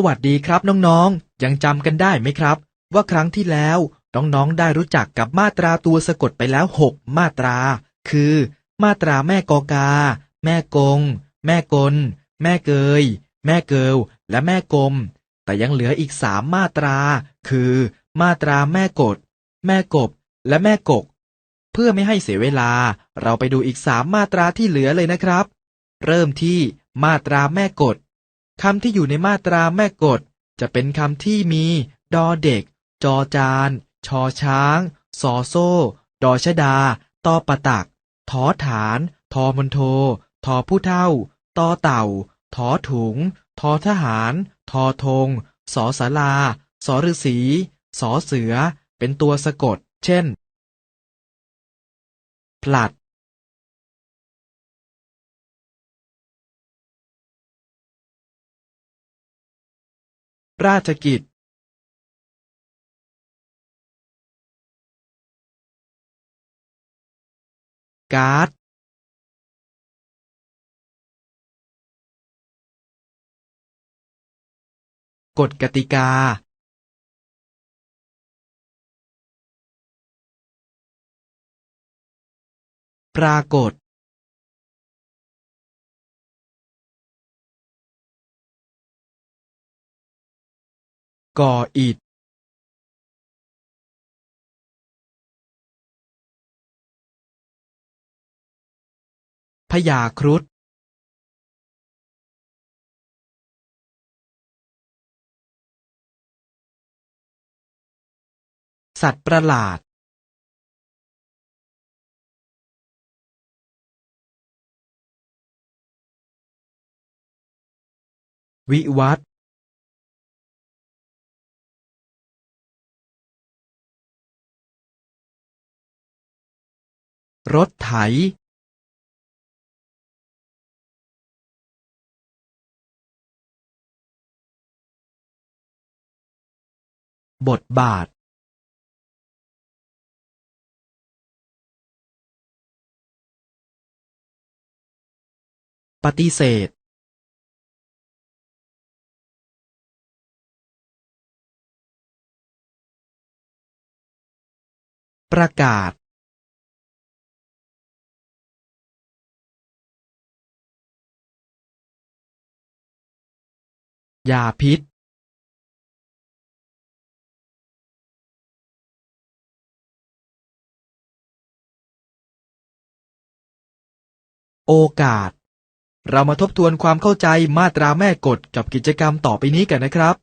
สวัสดีครับน้องๆ ยังจำกันได้ไหมครับ ว่าครั้งที่แล้ว น้องๆ ได้รู้จักกับมาตราตัวสะกดไปแล้ว 6 มาตรา คือ มาตราแม่กอกา แม่กง แม่กล แม่เกย แม่เกิลและแม่กลม แต่ยังเหลืออีกสามมาตรา คือ มาตราแม่กด แม่กบ และแม่กก เพื่อไม่ให้เสียเวลา เราไปดูอีกสามมาตราที่เหลือเลยนะครับ เริ่มที่มาตราแม่กด คำที่อยู่ในมาตราแม่กดจะเป็นคำที่มี ดอเด็ก จอจาน ชอช้าง สอโซ่ ดอชดา ตอปะตัก ทอฐาน ทอมนโท ทอผู้เท่า ตอเต่า ทอถุง ทอทหาร ทอธง สอสาลาสอฤษี สอเสือ เป็นตัวสะกด เช่น ผลัด ราชกิจการ์ดกฎกติกา ปรากฏ ก่ออิฐพยาครุฑสัตว์ประหลาด วิวัฒ รถไถบทบาท ปฏิเสธ ประกาศ ยาพิษโอกาส เรามาทบทวนความเข้าใจมาตราแม่กฎกับกิจกรรมต่อไปนี้กันนะครับ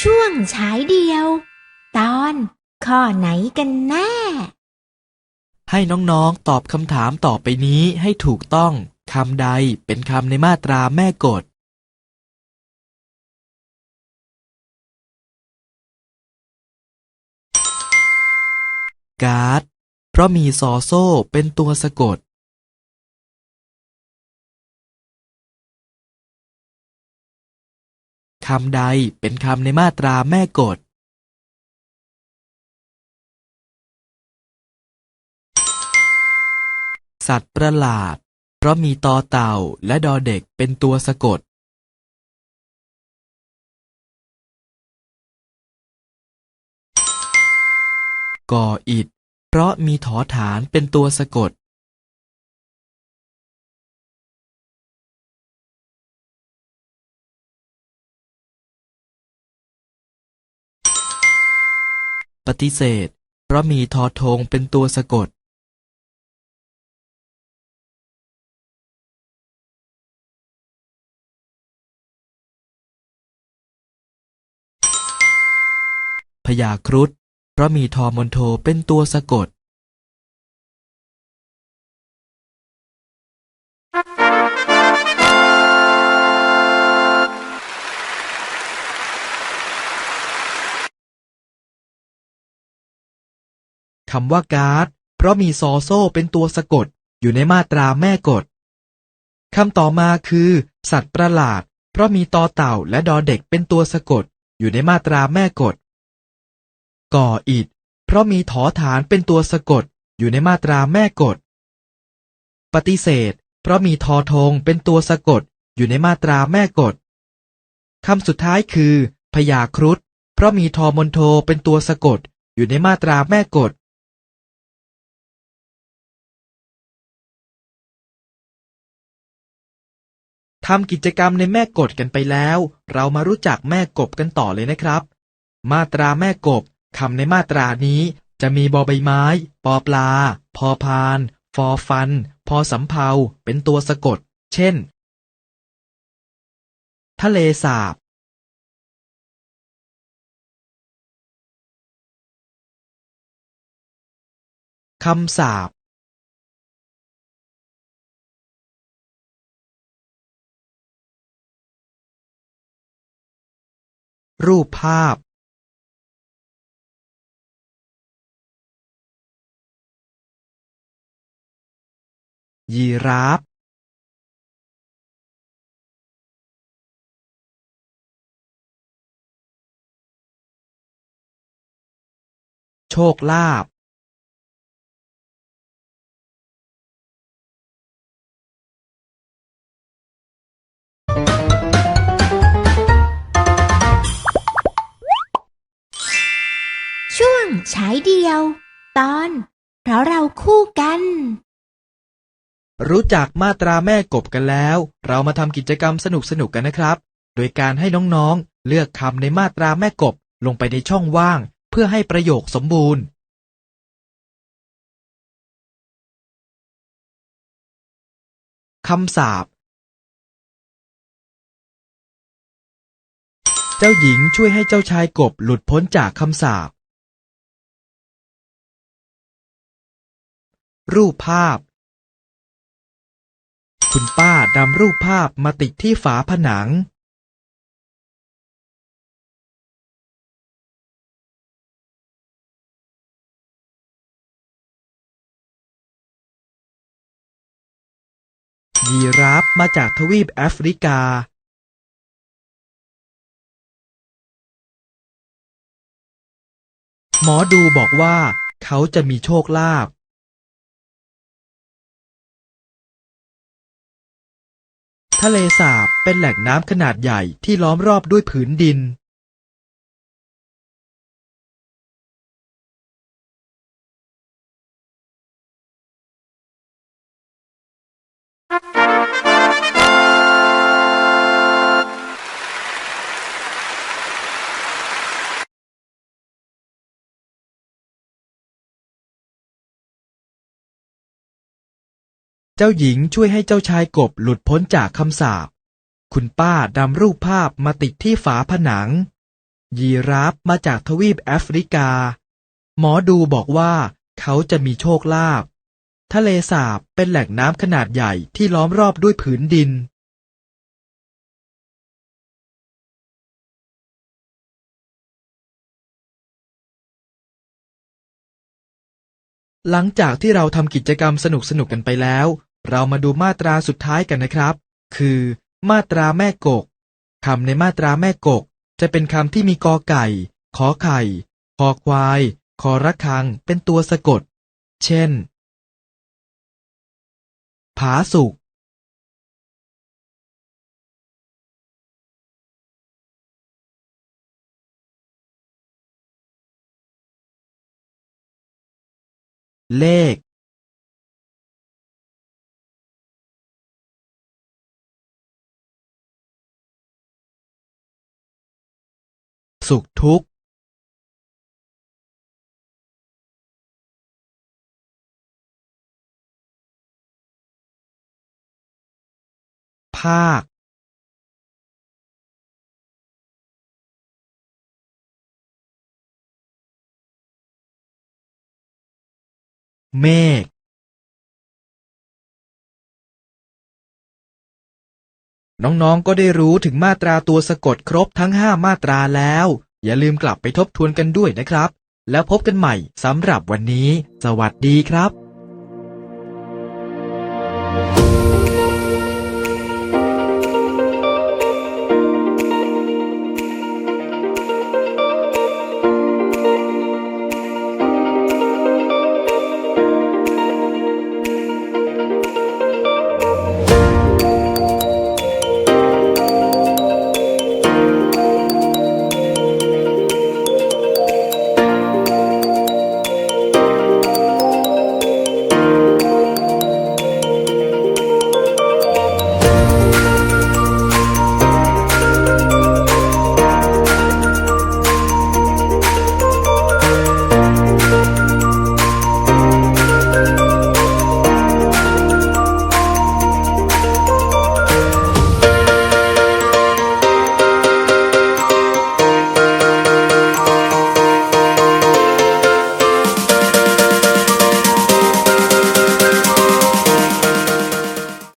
ช่วงฉายเดียว ตอน ข้อไหนกันแน่ ให้น้องๆตอบคำถามต่อไปนี้ให้ถูกต้องคำใดเป็นคำในมาตราแม่กฎ การ์ด เพราะมีซอโซ่เป็นตัวสะกด คำใดเป็นคำในมาตราแม่กฎ สัตว์ประหลาด เพราะมีตอเต่าและดอเด็กเป็นตัวสะกด ก่ออิฐเพราะมีถอฐานเป็นตัวสะกด ปฏิเสธ เพราะมีทอทงเป็นตัวสะกด พยาครุฑเพราะมีทอมนโทเป็นตัวสะกดคำว่าการ์ดเพราะมีซอโซ่เป็นตัวสะกดอยู่ในมาตราแม่กฎคำต่อมาคือ สัตว์ประหลาด เพราะมีตอเต่าและดอเด็กเป็นตัวสะกดอยู่ในมาตราแม่กฎ ก่ออิฐเพราะมีถอฐานเป็นตัวสะกดอยู่ในมาตราแม่กฎ ปฏิเสธ เพราะมีทอทงเป็นตัวสะกดอยู่ในมาตราแม่กฎคำสุดท้ายคือ พยาครุฑเพราะมีทอมนโทเป็นตัวสะกดอยู่ในมาตราแม่กฎทำกิจกรรมในแม่กฎกันไปแล้ว เรามารู้จักแม่กบกันต่อเลยนะครับ มาตราแม่กบ คำในมาตรานี้จะมีบอใบไม้ ปอปลา พอพาน ฟอฟัน พอสำเภาเป็นตัวสะกด เช่น ทะเลสาบ คำสาบ รูปภาพ ยีราฟโชคลาภช่วงฉายเดียว ตอน เพราะเราคู่กัน รู้จักมาตราแม่กบกันแล้ว เรามาทำกิจกรรมสนุกๆกันนะครับ โดยการให้น้องๆ เลือกคำในมาตราแม่กบลงไปในช่องว่าง เพื่อให้ประโยคสมบูรณ์ คำสาปเจ้าหญิงช่วยให้เจ้าชายกบหลุดพ้นจากคำสาปรูปภาพ คุณป้านำรูปภาพมาติดที่ฝาผนัง ยีราฟมาจากทวีปแอฟริกาหมอดูบอกว่า เขาจะมีโชคลาภ ทะเลสาบเป็นแหล่งน้ำขนาดใหญ่ที่ล้อมรอบด้วยผืนดิน เจ้าหญิงช่วยให้เจ้าชายกบหลุดพ้นจากคำสาป คุณป้านำรูปภาพมาติดที่ฝาผนัง ยีราฟมาจากทวีปแอฟริกา หมอดูบอกว่าเขาจะมีโชคลาภ ทะเลสาบเป็นแหล่งน้ำขนาดใหญ่ที่ล้อมรอบด้วยผืนดิน หลังจากที่เราทำกิจกรรมสนุกๆกันไปแล้ว เรามาดูมาตราสุดท้ายกันนะครับ คือ มาตราแม่กกคำในมาตราแม่กก จะเป็นคำที่มีกอไก่ ขอไข่ คอควาย คอระคัง เป็นตัวสะกด เช่น ผาสุก เลข สุขทุกข์ภาค เมฆ น้องๆ ก็ได้รู้ถึงมาตราตัวสะกดครบทั้ง 5 มาตราแล้ว อย่าลืมกลับไปทบทวนกันด้วยนะครับ แล้วพบกันใหม่สำหรับวันนี้ สวัสดีครับ